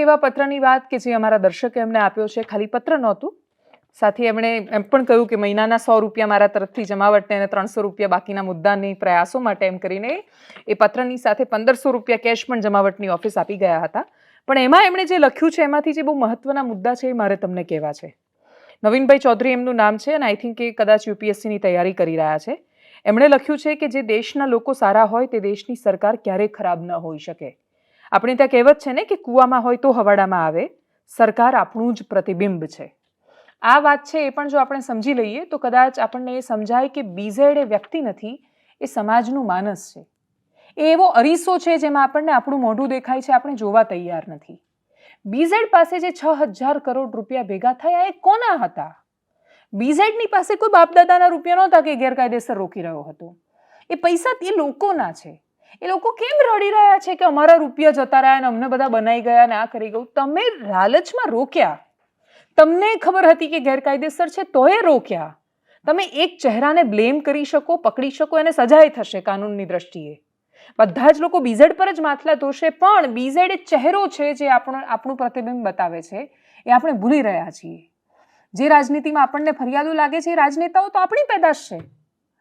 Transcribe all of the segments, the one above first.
એવા પત્રની વાત કે જે અમારા દર્શકે એમને આપ્યો છે. ખાલી પત્ર નહોતું. સાથે એમણે એમ પણ કહ્યું કે મહિનાના સો રૂપિયા મારા તરફથી જમાવટને અને ત્રણસો રૂપિયા બાકીના મુદ્દાની પ્રયાસો માટે એમ કરીને એ પત્રની સાથે પંદરસો રૂપિયા કેશ પણ જમાવટની ઓફિસ આપી ગયા હતા. પણ એમાં એમણે જે લખ્યું છે, એમાંથી જે બહુ મહત્વના મુદ્દા છે એ મારે તમને કહેવા છે. નવીનભાઈ ચૌધરી એમનું નામ છે અને આઈ થિંક એ કદાચ યુપીએસસીની તૈયારી કરી રહ્યા છે. એમણે લખ્યું છે કે જે દેશના લોકો સારા હોય તે દેશની સરકાર ક્યારેય ખરાબ ન હોઈ શકે. આપણે ત્યાં કહેવત છે ને કે કૂવામાં હોય તો હવાડામાં આવે. સરકાર આપણું જ પ્રતિબિંબ છે. આ વાત છે એ પણ જો આપણે સમજી લઈએ તો કદાચ આપણને એ સમજાય કે બીઝેડ એ વ્યક્તિ નથી, એ સમાજનું માનસ છે. એ એવો અરીસો છે જેમાં આપણને આપણું મોઢું દેખાય છે, આપણે જોવા તૈયાર નથી. બીઝેડ પાસે જે છ હજાર કરોડ રૂપિયા ભેગા થયા એ કોના હતા? બીઝેડની પાસે કોઈ બાપદાદાના રૂપિયા નહોતા કે ગેરકાયદેસર રોકી રહ્યો હતો. એ પૈસા એ લોકોના છે. એ લોકો કેમ રડી રહ્યા છે કે અમારા રૂપિયા જતા રહ્યા અને અમને બધા બનાવી ગયા ને આ કરી ગયું? તમે લાલચમાં રોક્યા. તમને ખબર હતી કે ગેરકાયદેસર છે, તોય રોક્યા. તમે એક ચહેરાને બ્લેમ કરી શકો, પકડી શકો, એને સજાય થશે કાનૂનની દ્રષ્ટિએ. બધા જ લોકો બીઝેડ પર જ માથલા ધોશે, પણ બીઝેડ એ ચહેરો છે જે આપણો, આપણું પ્રતિબિંબ બતાવે છે, એ આપણે ભૂલી રહ્યા છીએ. જે રાજનીતિમાં આપણને ફરિયાદો લાગે છે એ રાજનેતાઓ તો આપણી પેદાશ છે.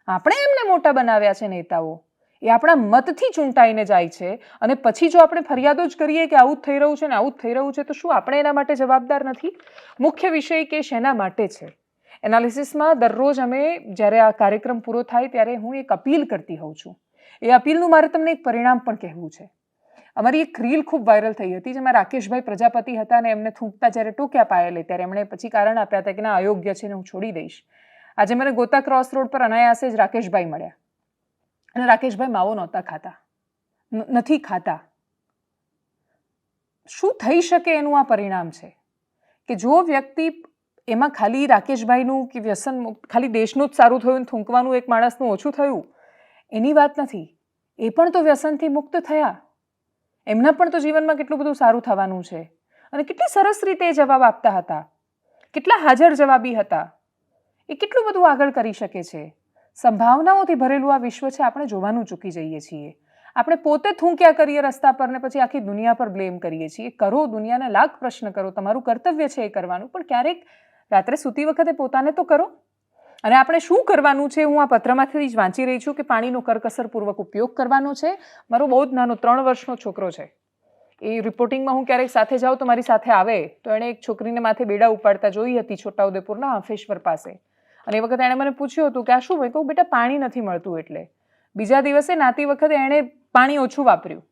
આપણે એમને મોટા બનાવ્યા છે નેતાઓ. એ આપણા મતથી ચૂંટાઈને જાય છે. અને પછી જો આપણે ફરિયાદો જ કરીએ કે આવું જ થઈ રહ્યું છે ને આવું જ થઈ રહ્યું છે, તો શું આપણે એના માટે જવાબદાર નથી? મુખ્ય વિષય કે શેના માટે છે? એનાલિસિસમાં દરરોજ અમે જ્યારે આ કાર્યક્રમ પૂરો થાય ત્યારે હું એક અપીલ કરતી હોઉં છું. એ અપીલનું મારે તમને એક પરિણામ પણ કહેવું છે. અમારી એક રીલ ખૂબ વાયરલ થઈ હતી, જેમાં રાકેશભાઈ પ્રજાપતિ હતા અને એમને થૂંકતા જ્યારે ટોક્યા પાયેલે, ત્યારે એમણે પછી કારણ આપ્યા હતા કે ના, અયોગ્ય છે ને હું છોડી દઈશ. આજે મને ગોતા ક્રોસ રોડ પર અનાયાસે જ રાકેશભાઈ મળ્યા. અને રાકેશભાઈ માવો નહોતા ખાતા. નથી ખાતા. શું થઈ શકે એનું આ પરિણામ છે? કે જો વ્યક્તિ એમાં ખાલી રાકેશભાઈનું કે વ્યસન ખાલી દેશનું જ સારું થયું થૂંકવાનું એક માણસનું ઓછું થયું, એની વાત નથી. એ પણ તો વ્યસનથી મુક્ત થયા. એમના પણ તો જીવનમાં કેટલું બધું સારું થવાનું છે. અને કેટલી સરસ રીતે જવાબ આપતા હતા. કેટલા હાજર જવાબી હતા. એ કેટલું બધું આગળ કરી શકે છે? સંભાવનાઓથી ભરેલું આ વિશ્વ છે, આપણે જોવાનું ચૂકી જઈએ છીએ. આપણે પોતે થૂંક્યા કરીએ રસ્તા પર ને પછી આખી દુનિયા પર બ્લેમ કરીએ છીએ. કરો દુનિયાને લાખ પ્રશ્ન કરો, તમારું કર્તવ્ય છે એ કરવાનું, પણ ક્યારેક રાત્રે સૂતી વખતે પોતાને તો કરો. અને આપણે શું કરવાનું છે, હું આ પત્રમાંથી જ વાંચી રહી છું કે પાણીનો કરકસરપૂર્વક ઉપયોગ કરવાનો છે. મારો બહુ જ નાનો ત્રણ વર્ષનો છોકરો છે. એ રિપોર્ટિંગમાં હું ક્યારેક સાથે જાઉં તો મારી સાથે આવે, તો એણે એક છોકરીને માથે બેડા ઉપાડતા જોઈ હતી છોટાઉદેપુરના હાંફેશ્વર પાસે. અને એ વખતે એણે મને પૂછ્યું હતું કે આ શું ભાઈ? કહું, બેટા, પાણી નથી મળતું એટલે. બીજા દિવસે નાતી વખતે એણે પાણી ઓછું વાપર્યું.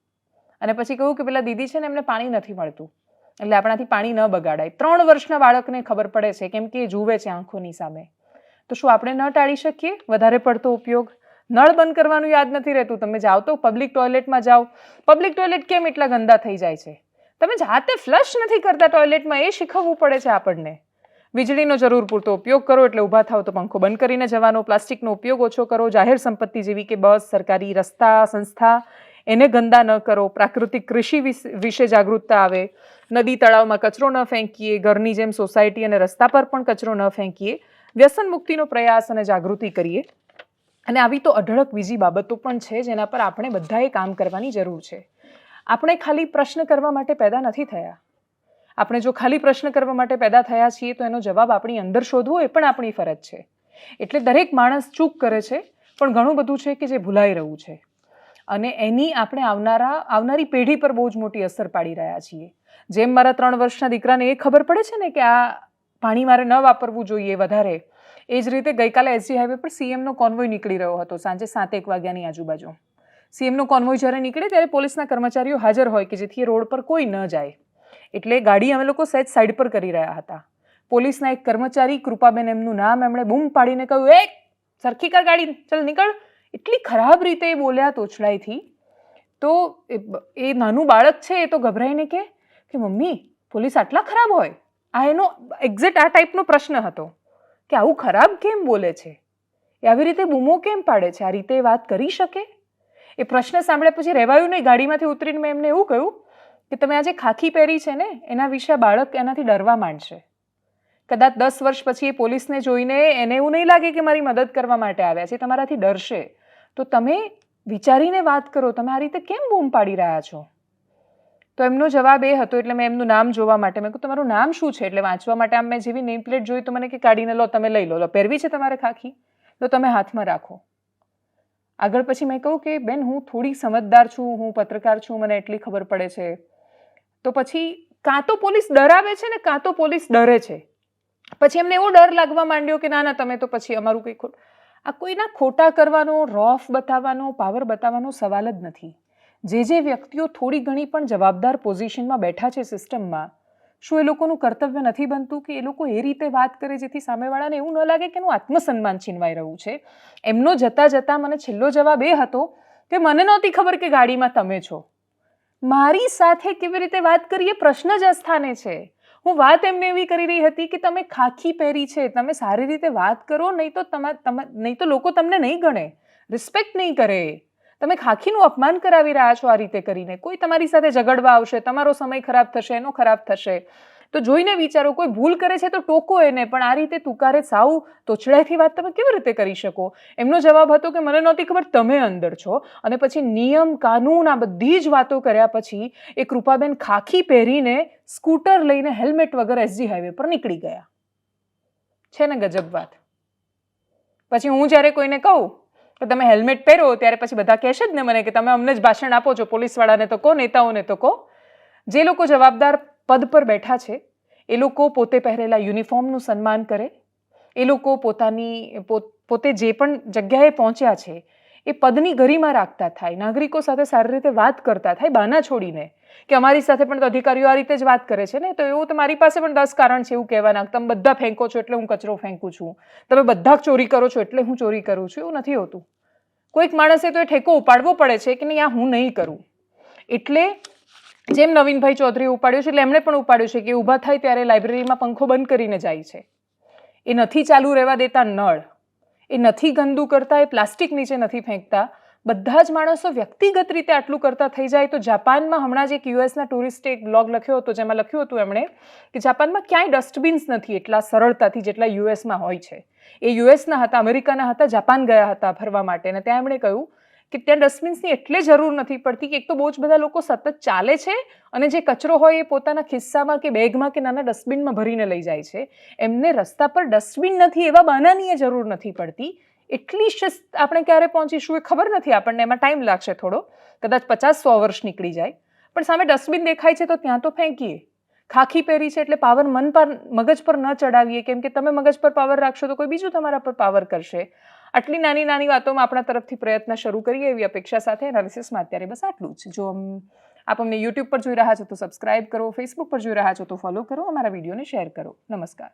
અને પછી કહ્યું કે, પેલા દીદી છે ને, એમને પાણી નથી મળતું. એટલે આપણાથી પાણી ન બગાડાય. ત્રણ વર્ષના બાળકને ખબર પડે છે કેમ કે એ જુએ છે આંખોની સામે. તો શું આપણે ન ટાળી શકીએ? વધારે પડતો ઉપયોગ? નળ બંધ કરવાનું યાદ નથી રહેતું. તમે જાઓ તો પબ્લિક ટોયલેટમાં જાઓ. પબ્લિક ટોયલેટ કેમ એટલા ગંદા થઈ જાય છે? તમે જાતે ફ્લશ નથી કરતા ટોયલેટમાં એ શીખવવું પડે છે આપણને. વીજળીનો જરૂર પૂરતો ઉપયોગ કરો એટલે ઊભા થાવ તો પંખો બંધ કરીને જવાનો. પ્લાસ્ટિકનો ઉપયોગ ઓછો કરો. જાહેર સંપત્તિ જેવી કે બસ, સરકારી રસ્તા, સંસ્થા, એને ગંદા ન કરો. પ્રાકૃતિક કૃષિ વિશે જાગૃતતા આવે. નદી તળાવમાં કચરો ન ફેંકીએ. ઘરની જેમ સોસાયટી અને રસ્તા પર પણ કચરો ન ફેંકીએ. વ્યસન મુક્તિનો પ્રયાસ અને જાગૃતિ કરીએ. અને આવી તો અઢળક બીજી બાબતો પણ છે જેના પર આપણે બધાએ કામ કરવાની જરૂર છે. આપણે ખાલી પ્રશ્ન કરવા માટે પેદા નથી થયા. આપણે જો ખાલી પ્રશ્ન કરવા માટે પેદા થયા છીએ, તો એનો જવાબ આપણી અંદર શોધવો એ પણ આપણી ફરજ છે. એટલે દરેક માણસ ચૂક કરે છે, પણ ઘણું બધું છે કે જે ભૂલાઈ રહ્યું છે. અને એની આપણે આવનારા, આવનારી પેઢી પર બહુ જ મોટી અસર પાડી રહ્યા છીએ. જેમ મારા ત્રણ વર્ષના દીકરાને એ ખબર પડે છે ને કે આ પાણી મારે ન વાપરવું જોઈએ વધારે, એ જ રીતે ગઈકાલે એસજી હાઈવે પર સીએમનો કોન્વોય નીકળી રહ્યો હતો, સાંજે સાત એક વાગ્યાની આજુબાજુ. સીએમનો કોન્વોય જ્યારે નીકળે ત્યારે પોલીસના કર્મચારીઓ હાજર હોય કે જેથી એ રોડ પર કોઈ ન જાય. એટલે ગાડી અમે લોકો સહેજ સાઈડ પર કરી રહ્યા હતા. પોલીસના એક કર્મચારી કૃપાબેન એમનું નામ એમણે બૂમ પાડીને કહ્યું, એ, સરખી કર ગાડી, ચલ નીકળ. એટલી ખરાબ રીતે એ બોલ્યા તોછડાઈથી. તો એ નાનું બાળક છે એ તો ગભરાઈને કે કે, મમ્મી, પોલીસ આટલા ખરાબ હોય? આ એનો એક્ઝેક્ટ આ ટાઈપનો પ્રશ્ન હતો. કે આવું ખરાબ કેમ બોલે છે? એ આવી રીતે બૂમો કેમ પાડે છે? આ રીતે વાત કરી શકે? એ પ્રશ્ન સાંભળ્યા પછી રહેવાયું નહીં, ગાડીમાંથી ઉતરીને મેં એમને એવું કહ્યું કે તમે આજે ખાખી પહેરી છે ને, એના વિશે બાળક એનાથી ડરવા માંડશે. કદાચ દસ વર્ષ પછી એ પોલીસને જોઈને એને એવું નહીં લાગે કે મારી મદદ કરવા માટે આવ્યા છે તમારાથી ડરશે. તો તમે વિચારીને વાત કરો, તમે આ રીતે કેમ બૂમ પાડી રહ્યા છો? તો એમનો જવાબ એ હતો, એટલે મેં એમનું નામ જોવા માટે, મેં કહ્યું તમારું નામ શું છે? એટલે વાંચવા માટે આમ મેં જેવી નેમ પ્લેટ જોઈ તો મને કે, કાઢીને લો, તમે લઈ લો. લો, પહેરવી છે તમારે ખાખી? તો તમે હાથમાં રાખો. આગળ પછી મેં કહ્યું કે, બેન, હું થોડી સમજદાર છું, હું પત્રકાર છું, મને એટલી ખબર પડે છે. તો પછી કાં તો પોલીસ ડરાવે છે ને કાં તો પોલીસ ડરે છે. પછી એમને એવો ડર લાગવા માંડ્યો કે ના ના, તમે તો પછી અમારું કંઈ ખોટ આ કોઈના ખોટા કરવાનો, રોફ બતાવવાનો, પાવર બતાવવાનો સવાલ જ નથી. જે જે વ્યક્તિઓ થોડી ઘણી પણ જવાબદાર પોઝિશનમાં બેઠા છે સિસ્ટમમાં, શું એ લોકોનું કર્તવ્ય નથી બનતું કે એ લોકો એ રીતે વાત કરે જેથી સામેવાળાને એવું ન લાગે કે એનું આત્મસન્માન છીનવાઈ રહ્યું છે? એમનો જતાં જતાં મને છેલ્લો જવાબ એ હતો કે મને નહોતી ખબર કે ગાડીમાં તમે છો. મારી સાથે કેવી રીતે વાત કરીએ? પ્રશ્ન જ અસ્થાને છે. હું વાત એમને એવી કરી રહી હતી કે તમે ખાખી પહેરી છે, તમે સારી રીતે વાત કરો, નહીં તો તમા નહીં તો લોકો તમને નહીં ગણે. રિસ્પેક્ટ નહીં કરે. તમે ખાખીનું અપમાન કરાવી રહ્યા છો આ રીતે કરીને. કોઈ તમારી સાથે ઝઘડવા આવશે, તમારો સમય ખરાબ થશે, એનો ખરાબ થશે. તો જોઈને વિચારો, કોઈ ભૂલ કરે છે તો ટોકો એને, પણ આ રીતે તુકારે સાવ તોછડાઈથી વાત તમે કેવી રીતે કરી શકો? એમનો જવાબ હતો કે, મને નહોતી ખબર તમે અંદર છો. અને પછી નિયમ, કાનૂન, આ બધી જ વાતો કર્યા પછી એ કૃપાબેન ખાખી પહેરીને સ્કૂટર લઈને હેલ્મેટ વગર એસજી હાઈવે પર નીકળી ગયા. છે ને ગજબ વાત. પછી હું જ્યારે કોઈને કહું કે, તમે હેલ્મેટ પહેરો, ત્યારે પછી બધા કહેશે જ ને મને કે, તમે અમને જ ભાષણ આપો છો, પોલીસવાળાને તો કહો, નેતાઓને તો કહો. જે લોકો જવાબદાર પદ પર બેઠા છે. એ લોકો પોતે પહેરેલા યુનિફોર્મનું સન્માન કરે. એ લોકો પોતાની પોતે જે પણ જગ્યાએ પહોંચ્યા છે, એ પદની ગરિમા રાખતા થાય. નાગરિકો સાથે સારી રીતે વાત કરતા થાય, બાના છોડીને. કે અમારી સાથે પણ અધિકારીઓ આ રીતે જ વાત કરે છે ને? તો એવું તો મારી પાસે પણ દસ કારણ છે એવું કહેવાના. તમે બધા ફેંકો છો એટલે હું કચરો ફેંકું છું. તમે બધા ચોરી કરો છો એટલે હું ચોરી કરું છું. એવું નથી હોતું. કોઈક માણસે તો એ ઠેકો ઉપાડવો પડે છે કે નહીં, આ હું નહીં કરું. એટલે જેમ નવીનભાઈ ચૌધરીએ ઉપાડ્યું છે, એટલે એમણે પણ ઉપાડ્યું છે કે ઊભા થાય ત્યારે લાઇબ્રેરીમાં પંખો બંધ કરીને જાય છે. એ નથી ચાલુ રહેવા દેતા નળ. એ નથી ગંદુ કરતા, એ પ્લાસ્ટિક નીચે નથી ફેંકતા. બધા જ માણસો વ્યક્તિગત રીતે આટલું કરતા થઈ જાય તો જાપાનમાં હમણાં જ એક યુએસના ટુરિસ્ટે એક બ્લોગ લખ્યો હતો, જેમાં લખ્યું હતું એમણે કે જાપાનમાં ક્યાંય ડસ્ટબિન્સ નથી એટલા સરળતાથી જેટલા યુએસમાં હોય છે. એ યુએસના હતા, અમેરિકાના હતા, જાપાન ગયા હતા ફરવા માટે. અને ત્યાં એમણે કહ્યું કે ત્યાં ડસ્ટબિન્સની એટલે જરૂર નથી પડતી કે એક તો બહુ જ બધા લોકો સતત ચાલે છે અને જે કચરો હોય એ પોતાના ખિસ્સામાં કે બેગમાં કે નાના ડસ્ટબિનમાં ભરીને લઈ જાય છે. એમને રસ્તા પર ડસ્ટબિન નથી એવા બહાનાની જરૂર નથી પડતી. એટલી શિસ્ત આપણે ક્યારે પહોંચીશું એ ખબર નથી આપણને, એમાં ટાઈમ લાગશે થોડો. કદાચ પચાસ સો વર્ષ નીકળી જાય. પણ સામે ડસ્ટબિન દેખાય છે તો ત્યાં તો ફેંકીએ. ખાખી પહેરી છે એટલે પાવર મન પર, મગજ પર ન ચડાવીએ. કેમ કે તમે મગજ પર પાવર રાખશો તો કોઈ બીજું તમારા પર પાવર કરશે. આટલી નાની નાની વાતોમાં આપણા તરફથી પ્રયત્ન શરૂ કરીએ એવી અપેક્ષા સાથે એનાલિસિસમાં અત્યારે બસ આટલું જ. જો આપ અમને યુટ્યુબ પર જોઈ રહ્યા છો તો સબસ્ક્રાઇબ કરો ફેસબુક પર જોઈ રહ્યા છો તો ફોલો કરો, અમારા વિડીયોને શેર કરો. નમસ્કાર.